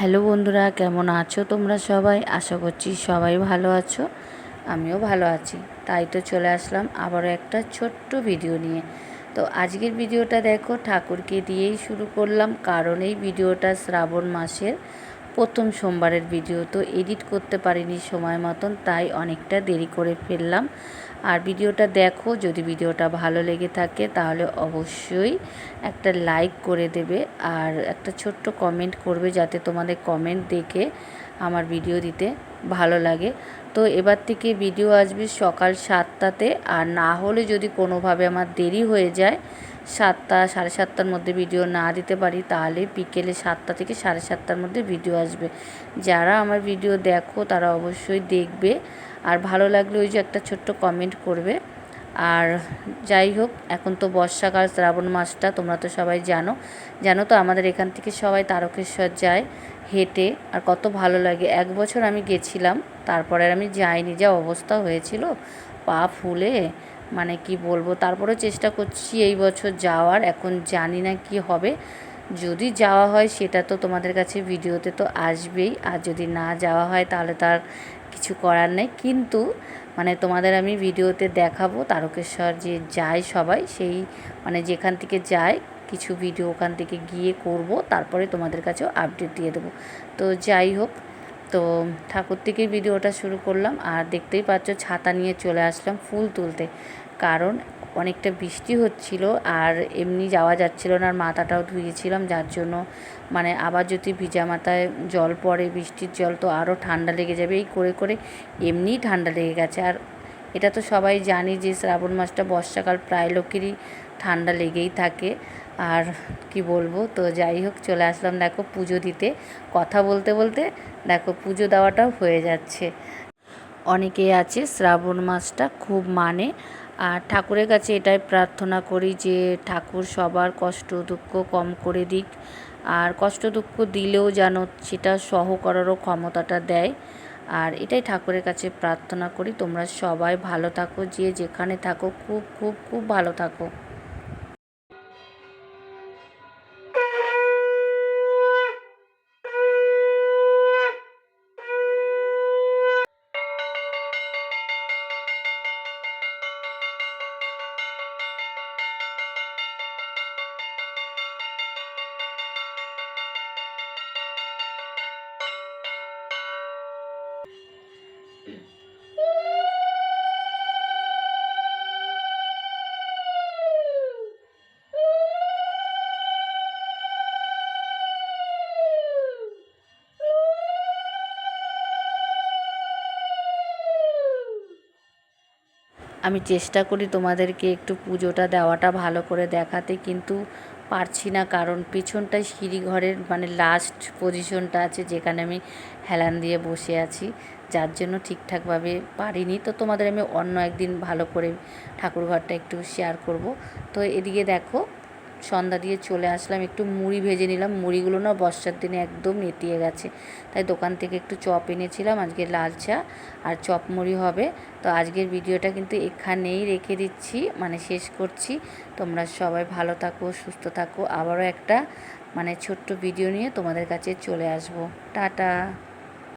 Hello বন্ধুরা, কেমন আছো তোমরা সবাই? আশা করছি সবাই ভালো আছো, আমিও ভালো আছি। তাই তো চলে আসলাম আবারও একটা ছোট্ট ভিডিও নিয়ে। তো আজকের ভিডিওটা দেখো, ঠাকুরকে দিয়েই শুরু করলাম। কারণ এই ভিডিওটা শ্রাবণ মাসের প্রথম সোমবারের ভিডিও তো এডিট করতে পারিনি সময় মতন, তাই অনেকটা দেরি করে ফেললাম। আর ভিডিওটা দেখো, যদি ভিডিওটা ভালো লেগে থাকে তাহলে অবশ্যই একটা লাইক করে দেবে আর একটা ছোট্ট কমেন্ট করবে যাতে তোমাদের কমেন্ট দেখে আমার ভিডিও দিতে ভালো লাগে। তো এবার থেকে ভিডিও আসবে সকাল সাতটাতে, আর না হলে যদি কোনোভাবে আমার দেরি হয়ে যায় সাতটা, সাড়ে সাতটার মধ্যে ভিডিও না দিতে পারি, তাহলে বিকেলে সাতটা থেকে সাড়ে সাতটার মধ্যে ভিডিও আসবে। যারা আমার ভিডিও দেখো, তারা অবশ্যই দেখবে। আর ভালো লাগলে ওই যে একটা ছোট্ট কমেন্ট করবে। আর যাই হোক, এখন তো বর্ষাকাল, শ্রাবণ মাসটা, তোমরা তো সবাই জানো। জানো তো আমাদের এখান থেকে সবাই তারকেশ্বর যায় হেঁটে। আর কত ভালো লাগে। এক বছর আমি গেছিলাম, তারপরে আমি যাইনি। যা অবস্থা হয়েছিল, পা ফুলে। মানে কি বলব, তারপরেও চেষ্টা করছি এই বছর যাওয়ার, এখন জানি না কি হবে। যদি যাওয়া হয় সেটা তো তোমাদের কাছে ভিডিওতে তো আসবেই, আর যদি না যাওয়া হয় তাহলে তার কিছু করার নেই। কিন্তু মানে তোমাদের আমি ভিডিওতে দেখাবো, তারকেশ্বর যে যায় সবাই, সেই মানে যেখান থেকে যায়, কিছু ভিডিও ওখান থেকে গিয়ে করব, তারপরে তোমাদের কাছেও আপডেট দিয়ে দেবো। তো যাই হোক তো ঠাকুর থেকেই ভিডিওটা শুরু করলাম আর দেখতেই পাচ্ছ ছাতা নিয়ে চলে আসলাম ফুল তুলতে। কারণ অনেকটা বৃষ্টি হচ্ছিল আর এমনি যাওয়া যাচ্ছিল না আর মাথাটাও ধুয়েছিলাম, যার জন্য মানে আবার যদি ভিজা মাথায় জল পড়ে, বৃষ্টির জল তো আরও ঠান্ডা লেগে যাবে, এই করে করে এমনিই ঠান্ডা লেগে গেছে। আর এটা তো সবাই জানি যে শ্রাবণ মাসটা বর্ষাকাল প্রায় লোকেরই ঠান্ডা লেগেই থাকে। আর কি বলব? তো যাই হোক, চলে আসলাম দেখো পুজো দিতে। কথা বলতে বলতে দেখো পুজো দেওয়াটাও হয়ে যাচ্ছে। অনেকেই আছে শ্রাবণ মাসটা খুব মানে আর ঠাকুরের কাছে এটাই প্রার্থনা করি যে ঠাকুর সবার কষ্ট দুঃখ কম করে দিক। আর কষ্ট দুঃখ দিলেও যেন সেটা সহ করারও ক্ষমতাটা দেয়। আর এটাই ঠাকুরের কাছে প্রার্থনা করি, তোমরা সবাই ভালো থাকো, যে যেখানে থাকো, খুব খুব খুব ভালো থাকো। আমি চেষ্টা করি তোমাদেরকে একটু পুজোটা দেওয়াটা ভালো করে দেখাতে, কিন্তু পারছি না কারণ পিছনটায় সিঁড়িঘরের মানে লাস্ট পজিশনটা আছে যেখানে আমি হেলান দিয়ে বসে আছি। যার জন্য ঠিকঠাকভাবে পারিনি। তো তোমাদের আমি অন্য একদিন ভালো করে ঠাকুরঘরটা একটু শেয়ার করব। তো এদিকে দেখো, সন্ধ্যা দিয়ে চলে আসলাম, একটু মুড়ি ভেজে নিলাম। মুড়িগুলো না বর্ষার দিনে একদম নেতিয়ে গেছে। তাই দোকান থেকে একটু চপ এনেছিলাম, আজকে লাল চা আর চপ মুড়ি হবে। তো আজকের ভিডিওটা কিন্তু এখানেই রেখে দিচ্ছি মানে শেষ করছি। তোমরা সবাই ভালো থাকো, সুস্থ থাকো। আবারও একটা মানে ছোট্ট ভিডিও নিয়ে তোমাদের কাছে চলে আসব। টাটা!